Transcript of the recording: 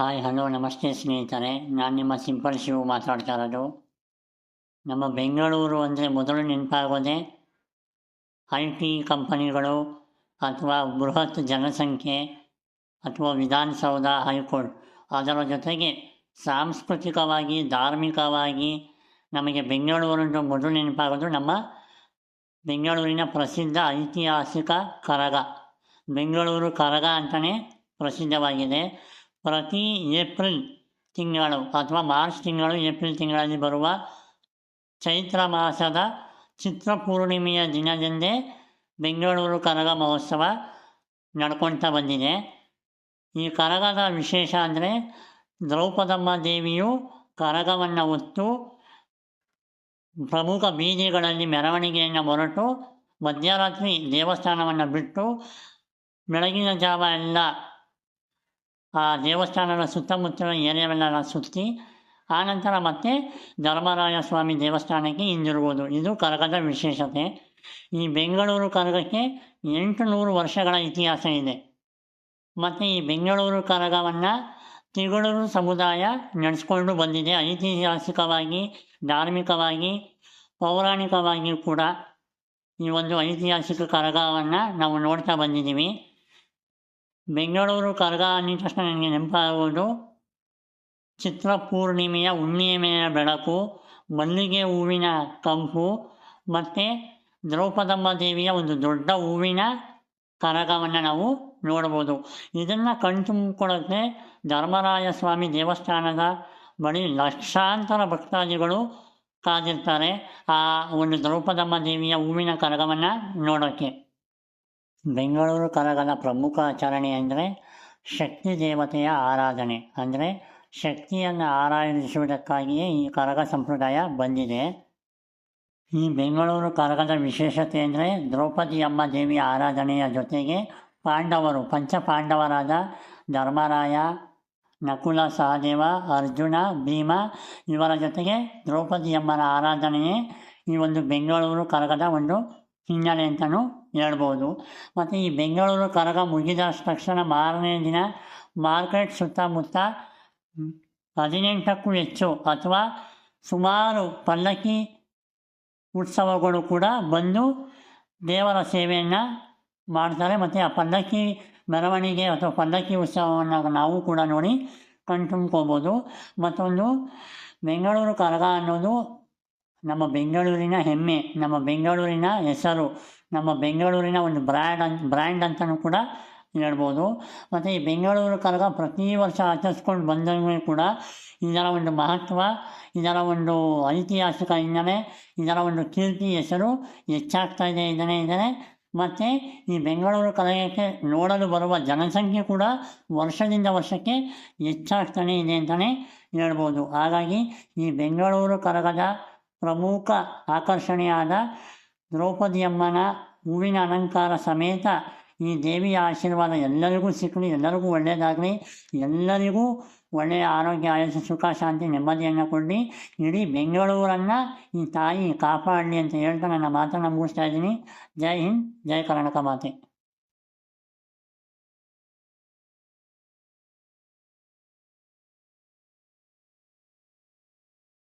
Hi, hello, ನಮಸ್ತೆ ಸ್ನೇಹಿತರೆ. ನಾನು ನಿಮ್ಮ ಸಿಂಪಲ್ ಶಿವು ಮಾತಾಡ್ತಾ ಇರೋದು. ನಮ್ಮ ಬೆಂಗಳೂರು ಅಂದರೆ ಮೊದಲು ನೆನಪಾಗೋದೆ ಐ ಟಿ ಕಂಪನಿಗಳು ಅಥವಾ ಬೃಹತ್ ಜನಸಂಖ್ಯೆ ಅಥವಾ ವಿಧಾನಸೌಧ ಹೈಕೋರ್ಟ್. ಅದರ ಜೊತೆಗೆ ಸಾಂಸ್ಕೃತಿಕವಾಗಿ, ಧಾರ್ಮಿಕವಾಗಿ ನಮಗೆ ಬೆಂಗಳೂರಿನ ಮೊದಲು ನೆನಪಾಗೋದು ನಮ್ಮ ಬೆಂಗಳೂರಿನ ಪ್ರಸಿದ್ಧ ಐತಿಹಾಸಿಕ ಕರಗ. ಬೆಂಗಳೂರು ಕರಗ ಅಂತಲೇ ಪ್ರಸಿದ್ಧವಾಗಿದೆ. ಪ್ರತಿ ಏಪ್ರಿಲ್ ತಿಂಗಳು, ಅಥವಾ ಮಾರ್ಚ್ ತಿಂಗಳು, ಏಪ್ರಿಲ್ ತಿಂಗಳಲ್ಲಿ ಬರುವ ಚೈತ್ರ ಮಾಸದ ಚಿತ್ರ ಪೂರ್ಣಿಮೆಯ ದಿನದಂದೇ ಬೆಂಗಳೂರು ಕರಗ ಮಹೋತ್ಸವ ನಡ್ಕೊಳ್ತಾ ಬಂದಿದೆ. ಈ ಕರಗದ ವಿಶೇಷ ಅಂದರೆ ದ್ರೌಪದಮ್ಮ ದೇವಿಯು ಕರಗವನ್ನು ಹೊತ್ತು ಪ್ರಮುಖ ಬೀದಿಗಳಲ್ಲಿ ಮೆರವಣಿಗೆಯನ್ನು ಹೊರಟು ಮಧ್ಯರಾತ್ರಿ ದೇವಸ್ಥಾನವನ್ನು ಬಿಟ್ಟು ಬೆಳಗಿನ ಜಾವ ಎಲ್ಲ ಆ ದೇವಸ್ಥಾನದ ಸುತ್ತಮುತ್ತಲ ಏರಿಯಾವೆಲ್ಲ ಸುತ್ತಿ ಆನಂತರ ಮತ್ತೆ ಧರ್ಮರಾಯ ಸ್ವಾಮಿ ದೇವಸ್ಥಾನಕ್ಕೆ ಹಿಂದಿರುಗುವುದು. ಇದು ಕರಗದ ವಿಶೇಷತೆ. ಈ ಬೆಂಗಳೂರು ಕರಗಕ್ಕೆ ಎಂಟು ನೂರು ವರ್ಷಗಳ ಇತಿಹಾಸ ಇದೆ. ಮತ್ತು ಈ ಬೆಂಗಳೂರು ಕರಗವನ್ನು ತಿಗಳೂರು ಸಮುದಾಯ ನಡೆಸ್ಕೊಂಡು ಬಂದಿದೆ. ಐತಿಹಾಸಿಕವಾಗಿ, ಧಾರ್ಮಿಕವಾಗಿ, ಪೌರಾಣಿಕವಾಗಿಯೂ ಕೂಡ ಈ ಒಂದು ಐತಿಹಾಸಿಕ ಕರಗವನ್ನು ನಾವು ನೋಡ್ತಾ ಬಂದಿದ್ದೀವಿ. ಬೆಂಗಳೂರು ಕರಗ ಅಂದಿದ ತಕ್ಷಣ ನನಗೆ ನೆನಪಾಗುವುದು ಚಿತ್ರ ಪೂರ್ಣಿಮೆಯ ಹುಣ್ಣಿಮೆಯ ಬೆಳಕು, ಮಲ್ಲಿಗೆ ಹೂವಿನ ಕಂಪು ಮತ್ತು ದ್ರೌಪದಮ್ಮ ದೇವಿಯ ಒಂದು ದೊಡ್ಡ ಹೂವಿನ ಕರಗವನ್ನು ನಾವು ನೋಡ್ಬೋದು ಇದನ್ನು ಕಣ್ತುಂಬಿಕೊಳ್ಳೋಕ್ಕೆ ಧರ್ಮರಾಯ ಸ್ವಾಮಿ ದೇವಸ್ಥಾನದ ಬಳಿ ಲಕ್ಷಾಂತರ ಭಕ್ತಾದಿಗಳು ಕಾದಿರ್ತಾರೆ ಆ ಒಂದು ದ್ರೌಪದಮ್ಮ ದೇವಿಯ ಹೂವಿನ ಕರಗವನ್ನು ನೋಡೋಕ್ಕೆ ಬೆಂಗಳೂರು ಕರಗದ ಪ್ರಮುಖ ಆಚರಣೆ ಅಂದರೆ ಶಕ್ತಿ ದೇವತೆಯ ಆರಾಧನೆ. ಅಂದರೆ ಶಕ್ತಿಯನ್ನು ಆರಾಧಿಸುವುದಕ್ಕಾಗಿಯೇ ಈ ಕರಗ ಸಂಪ್ರದಾಯ ಬಂದಿದೆ. ಈ ಬೆಂಗಳೂರು ಕರಗದ ವಿಶೇಷತೆ ಅಂದರೆ ದ್ರೌಪದಿಯಮ್ಮ ದೇವಿಯ ಆರಾಧನೆಯ ಜೊತೆಗೆ ಪಾಂಡವರು, ಪಂಚ ಪಾಂಡವರಾದ ಧರ್ಮರಾಯ, ನಕುಲ ಸಹದೇವ, ಅರ್ಜುನ, ಭೀಮ ಇವರ ಜೊತೆಗೆ ದ್ರೌಪದಿಯಮ್ಮನ ಆರಾಧನೆಯೇ ಈ ಒಂದು ಬೆಂಗಳೂರು ಕರಗದ ಒಂದು ಹಿನ್ನೆಲೆ ಅಂತಲೂ ಹೇಳ್ಬೋದು. ಮತ್ತು ಈ ಬೆಂಗಳೂರು ಕರಗ ಮುಗಿದ ತಕ್ಷಣ ಮಾರನೇ ದಿನ ಮಾರ್ಕೆಟ್ ಸುತ್ತಮುತ್ತ ಹದಿನೆಂಟಕ್ಕೂ ಹೆಚ್ಚು ಅಥವಾ ಸುಮಾರು ಪಲ್ಲಕ್ಕಿ ಉತ್ಸವಗಳು ಕೂಡ ಬಂದು ದೇವರ ಸೇವೆಯನ್ನು ಮಾಡ್ತಾರೆ. ಮತ್ತು ಆ ಪಲ್ಲಕ್ಕಿ ಮೆರವಣಿಗೆ ಅಥವಾ ಪಲ್ಲಕ್ಕಿ ಉತ್ಸವವನ್ನು ನಾವು ಕೂಡ ನೋಡಿ ಕಣ್ತುಂಬ್ಕೋಬೋದು. ಮತ್ತೊಂದು ಬೆಂಗಳೂರು ಕರಗ ಅನ್ನೋದು ನಮ್ಮ ಬೆಂಗಳೂರಿನ ಹೆಮ್ಮೆ, ನಮ್ಮ ಬೆಂಗಳೂರಿನ ಹೆಸರು, ನಮ್ಮ ಬೆಂಗಳೂರಿನ ಒಂದು ಬ್ರ್ಯಾಂಡ್ ಅಂತ ಬ್ರ್ಯಾಂಡ್ ಅಂತಲೂ ಕೂಡ ಹೇಳ್ಬೋದು. ಮತ್ತು ಈ ಬೆಂಗಳೂರು ಕರಗ ಪ್ರತಿ ವರ್ಷ ಆಚರಿಸ್ಕೊಂಡು ಬಂದರೂ ಕೂಡ ಇದರ ಒಂದು ಮಹತ್ವ, ಇದರ ಒಂದು ಐತಿಹಾಸಿಕ ಹಿನ್ನೆಲೆ, ಇದರ ಒಂದು ಕೀರ್ತಿ ಹೆಸರು ಹೆಚ್ಚಾಗ್ತಾ ಇದೆ, ಇದನ್ನೇ ಇದ್ದಾರೆ ಮತ್ತು ಈ ಬೆಂಗಳೂರು ಕರಗಕ್ಕೆ ನೋಡಲು ಬರುವ ಜನಸಂಖ್ಯೆ ಕೂಡ ವರ್ಷದಿಂದ ವರ್ಷಕ್ಕೆ ಹೆಚ್ಚಾಗ್ತಾನೆ ಇದೆ ಅಂತಲೇ ಹೇಳ್ಬೋದು. ಹಾಗಾಗಿ ಈ ಬೆಂಗಳೂರು ಕರಗದ ಪ್ರಮುಖ ಆಕರ್ಷಣೆಯಾದ ದ್ರೌಪದಿಯಮ್ಮನ ಹೂವಿನ ಅಲಂಕಾರ ಸಮೇತ ಈ ದೇವಿಯ ಆಶೀರ್ವಾದ ಎಲ್ಲರಿಗೂ ಸಿಕ್ಕಲಿ, ಎಲ್ಲರಿಗೂ ಒಳ್ಳೆಯದಾಗಲಿ, ಎಲ್ಲರಿಗೂ ಒಳ್ಳೆಯ ಆರೋಗ್ಯ ಆಯಸ್ಸು ಸುಖ, ಶಾಂತಿ, ನೆಮ್ಮದಿಯನ್ನು ಕೊಡಿ ಇಡೀ ಬೆಂಗಳೂರನ್ನು ಈ ತಾಯಿ ಕಾಪಾಡಲಿ ಅಂತ ಹೇಳ್ತಾ ನನ್ನ ಮಾತನ್ನು ಮುಗಿಸ್ತಾ ಇದ್ದೀನಿ. ಜೈ ಹಿಂದ್, ಜೈ ಕರ್ನಾಟಕ ಮಾತೆ.